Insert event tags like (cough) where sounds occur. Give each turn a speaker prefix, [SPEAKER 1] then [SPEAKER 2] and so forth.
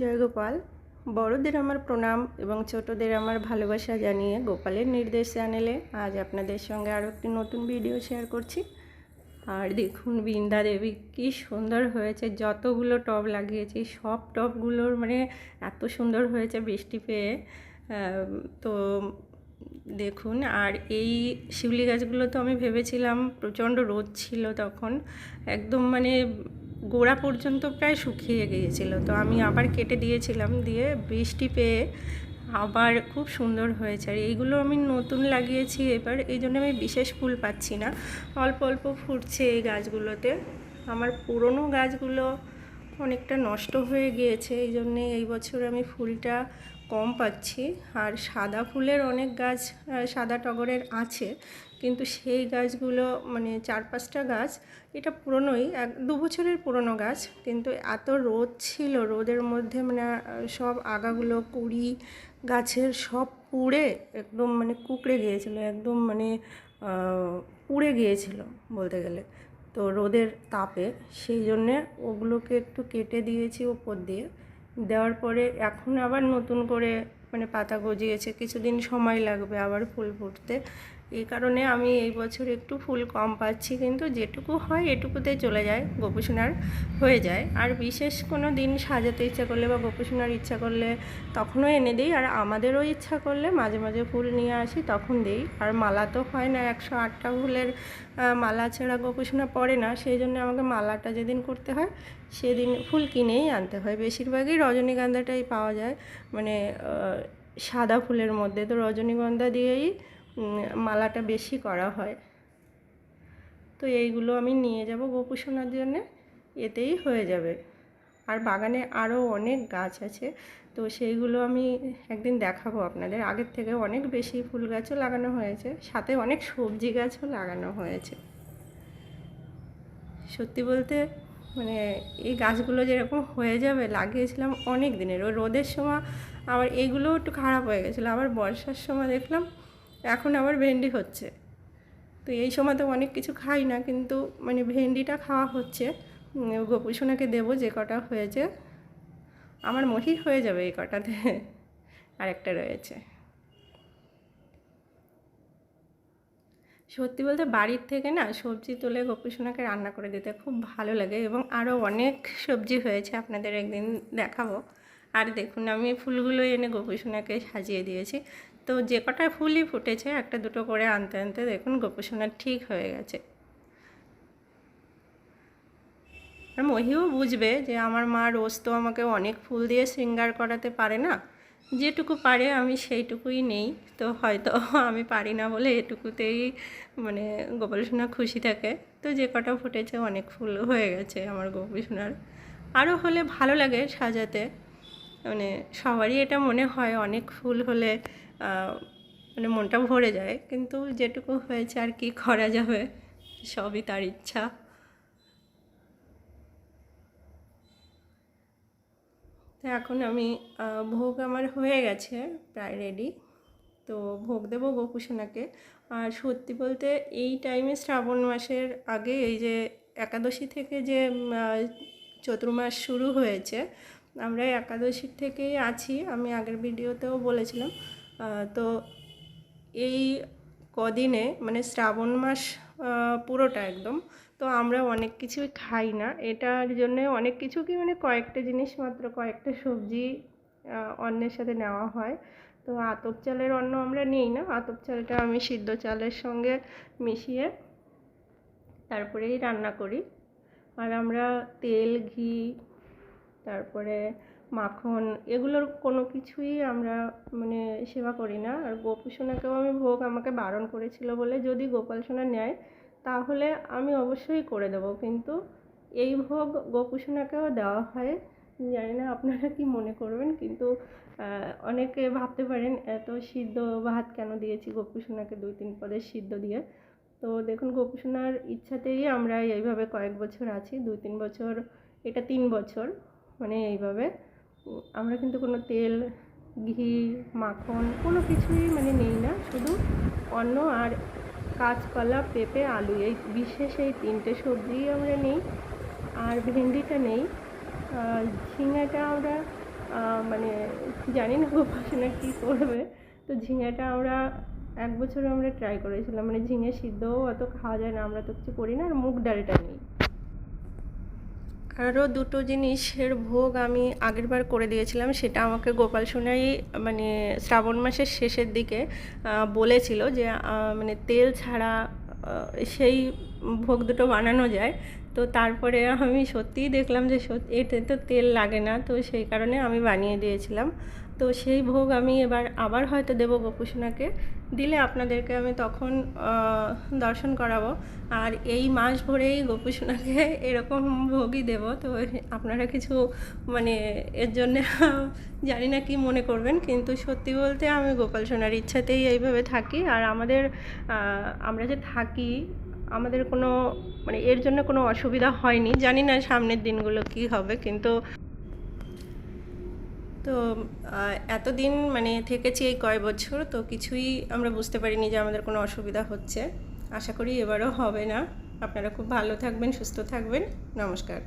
[SPEAKER 1] জয় গোপাল বড়দের আমার প্রণাম এবং ছোটদের আমার ভালোবাসা জানিয়ে গোপালের নির্দেশ চ্যানেলে আজ আপনাদের সঙ্গে আরও একটি নতুন ভিডিও শেয়ার করছি। আর দেখুন বৃন্দা দেবী, কী সুন্দর হয়েছে, যতগুলো টব লাগিয়েছি, সব টবগুলোর মানে এত সুন্দর হয়েছে বৃষ্টি পেয়ে। তো দেখুন, আর এই শিউলি গাছগুলো তো আমি ভেবেছিলাম প্রচণ্ড রোদ ছিল তখন, একদম মানে গোড়া পর্যন্ত প্রায় শুকিয়ে গিয়েছিল। তো আমি আবার কেটে দিয়েছিলাম, দিয়ে বৃষ্টি পেয়ে আবার খুব সুন্দর হয়েছে। আর এইগুলো আমি নতুন লাগিয়েছি এবার, এই জন্য আমি বিশেষ ফুল পাচ্ছি না। অল্প অল্প ফুটছে এই গাছগুলোতে। আমার পুরনো গাছগুলো অনেকটা নষ্ট হয়ে গিয়েছে, এই জন্যে এই বছর আমি ফুলটা কম পাচ্ছি। আর সাদা ফুলের অনেক গাছ সাদা টগরের আছে কিন্তু সেই গাছগুলো মানে চার পাঁচটা গাছ, এটা পুরনোই, এক দু বছরের পুরনো গাছ, কিন্তু এত রোদ ছিল, রোদের মধ্যে মানে সব আগাগুলো কুড়ি গাছের সব পুড়ে একদম মানে কুকড়ে গিয়েছিল, একদম মানে পুড়ে গিয়েছিল বলতে গেলে। তো রোদের তাপে, সেই জন্যে ওগুলোকে একটু কেটে দিয়েছি ওপর দিয়ে। দেওয়ার পরে এখন আবার নতুন করে মানে পাতা গজিয়েছে, কিছুদিন সময় লাগবে আবার ফুল ফুটতে। এই কারণে আমি এই বছর একটু ফুল কম পাচ্ছি, কিন্তু যেটুকু হয় এটুকুতে চলে যায়, গোপুসোনার হয়ে যায়। আর বিশেষ কোনো দিন সাজাতে ইচ্ছা করলে বা গোপুসোনার ইচ্ছা করলে তখনও এনে দিই, আর আমাদেরও ইচ্ছা করলে মাঝে মাঝে ফুল নিয়ে আসি, তখন দিই। আর মালা তো হয় না, একশো আটটা ফুলের মালা ছাড়া গোপুসোনা পড়ে না, সেই জন্য আমাকে মালাটা যেদিন করতে হয়, সেদিন ফুল কিনেই আনতে হয়। বেশিরভাগই রজনীগন্ধাটাই পাওয়া যায় মানে সাদা ফুলের মধ্যে। তো রজনীগন্ধা দিয়েই মালাটা বেশি করা হয়। তো এইগুলো আমি নিয়ে যাব গোপুসোনার জন্যে, এতেই হয়ে যাবে। আর বাগানে আরও অনেক গাছ আছে, তো সেইগুলো আমি একদিন দেখাবো আপনাদের। আগের থেকে অনেক বেশি ফুল গাছও লাগানো হয়েছে, সাথে অনেক সবজি গাছও লাগানো হয়েছে। সত্যি বলতে মানে এই গাছগুলো যেরকম হয়ে যাবে, লাগিয়েছিলাম অনেক দিনের। ওই রোদের সময় আবার এইগুলোও একটু খারাপ হয়ে গেছিল। আবার বর্ষার সময় দেখলাম এখন আবার ভেন্ডি হচ্ছে। তো এই সময় তো অনেক কিছু খাই না, কিন্তু মানে ভেন্ডিটা খাওয়া হচ্ছে। গোপুসোনাকে দেবো যে কটা হয়েছে। আমার মহির হয়ে যাবে এই কটাতে। আরেকটা রয়েছে। সত্যি বলতে বাড়ির থেকে না সবজি তুলে গোপুসোনাকে রান্না করে দিতে খুব ভালো লাগে এবং আরও অনেক সবজি হয়েছে আপনাদের একদিন দেখাবো। আর দেখুন, আমি ফুলগুলো এনে গোপুসোনাকে সাজিয়ে দিয়েছি। তো যে কটা ফুলই ফুটেছে, একটা দুটো করে আনতে আনতে দেখুন গোপুসোনা ঠিক হয়ে গেছে। আর মহিও বুঝবে যে আমার মা রোজ তো আমাকে অনেক ফুল দিয়ে শৃঙ্গার করাতে পারে না। যেটুকু পারে আমি সেইটুকুই নেই, তো হয়তো আমি পারি না বলে এটুকুতেই মানে গোপাল সোনা খুশি থাকে। তো যে কটা ফুটেছে, অনেক ফুল হয়ে গেছে আমার গোপাল সোনার আরও হলে ভালো লাগে সাজাতে। মানে সবারই এটা মনে হয়, অনেক ফুল হলে মানে মনটা ভরে যায়। কিন্তু যেটুকু হয়েছে আর কি করা যাবে, সবই তার ইচ্ছা। তো এখন আমি ভোগ আমার হয়ে গেছে, প্রায় রেডি তো ভোগ দেবো গোপুসোনাকে। আর সত্যি বলতে এই টাইমে শ্রাবণ মাসের আগে এই যে একাদশী থেকে যে চতুর্মাস শুরু হয়েছে আমরা একাদশীর থেকেই আছি, আমি আগের ভিডিওতেও বলেছিলাম তো এই কদিনে মানে শ্রাবণ মাস পুরোটা একদম, তো আমরা অনেক কিছুই খাই না। এটার জন্য অনেক কিছু কি মানে কয়েকটা জিনিস মাত্র, কয়েকটা সবজি অন্যের সাথে নেওয়া হয়। তো আতপ চালের অন্ন আমরা নিই না, আতপ চালটা আমি সিদ্ধ চালের সঙ্গে মিশিয়ে তারপরেই রান্না করি। আর আমরা তেল, ঘি তারপরে মাখন, এগুলোর কোনো কিছুই আমরা মানে সেবা করি না। আর গোপু সোনাকেও আমি ভোগ আমাকে বারণ করেছিল বলে যদি গোপাল সোনা নেয়, তাহলে আমি অবশ্যই করে দেবো। কিন্তু এই ভোগ গোপু সোনাকেও দেওয়া হয়। জানি না আপনারা কি মনে করবেন, কিন্তু অনেকে ভাবতে পারেন, এত সিদ্ধ ভাত কেন দিয়েছি গোপু সোনাকে দুই তিন পদের সিদ্ধ দিয়ে? তো দেখুন গোপু সোনার ইচ্ছাতেই আমরা এইভাবে কয়েক বছর আছি, দুই তিন বছর, এটা তিন বছর। মানে এইভাবে। আমরা কিন্তু কোনো তেল, ঘি, মাখন কোনো কিছুই মানে নেই না। শুধু অন্ন আর কাঁচকলা, পেঁপে, আলু এই বিশেষ এই তিনটে সবজি আমরা নেই। আর ভেন্ডিটা নেই। ঝিঙেটা আমরা মানে জানি না গোপাল সোনা কী করবে। তো ঝিঙেটা আমরা এক বছর আমরা ট্রাই করেছিলাম। মানে ঝিঙে সিদ্ধও অত খাওয়া যায় না, আমরা তো কিছু করি না। আর মুগ ডালটা নিই। আরও দুটো জিনিসের ভোগ আমি আগেরবার করে দিয়েছিলাম, সেটা আমাকে গোপাল সোনাই মানে শ্রাবণ মাসের শেষের দিকে বলেছিল যে মানে তেল ছাড়া সেই ভোগ দুটো বানানো যায়। তো তারপরে আমি সত্যিই দেখলাম যে সত্যি এতে তো তেল লাগে না, তো সেই কারণে আমি বানিয়ে দিয়েছিলাম। তো সেই ভোগ আমি এবার আবার হয়তো দেবো গোপুসোনাকে দিলে আপনাদেরকে আমি তখন দর্শন করাবো। আর এই মাস ভরেই গোপুসোনাকে এরকম ভোগই দেব। তো আপনারা কিছু মানে এর জন্যে (laughs) জানি না কি মনে করবেন, কিন্তু সত্যি বলতে আমি গোপাল সোনার ইচ্ছাতেই এইভাবে থাকি। আর আমাদের আমরা যে থাকি, আমাদের কোনো মানে এর জন্য কোনো অসুবিধা হয়নি। জানি না সামনের দিনগুলো কি হবে, কিন্তু তো এতদিন মানে থেকেছি এই কয় বছর, তো কিছুই আমরা বুঝতে পারিনি যে আমাদের কোনো অসুবিধা হচ্ছে। আশা করি এবারও হবে না। আপনারা খুব ভালো থাকবেন, সুস্থ থাকবেন। নমস্কার।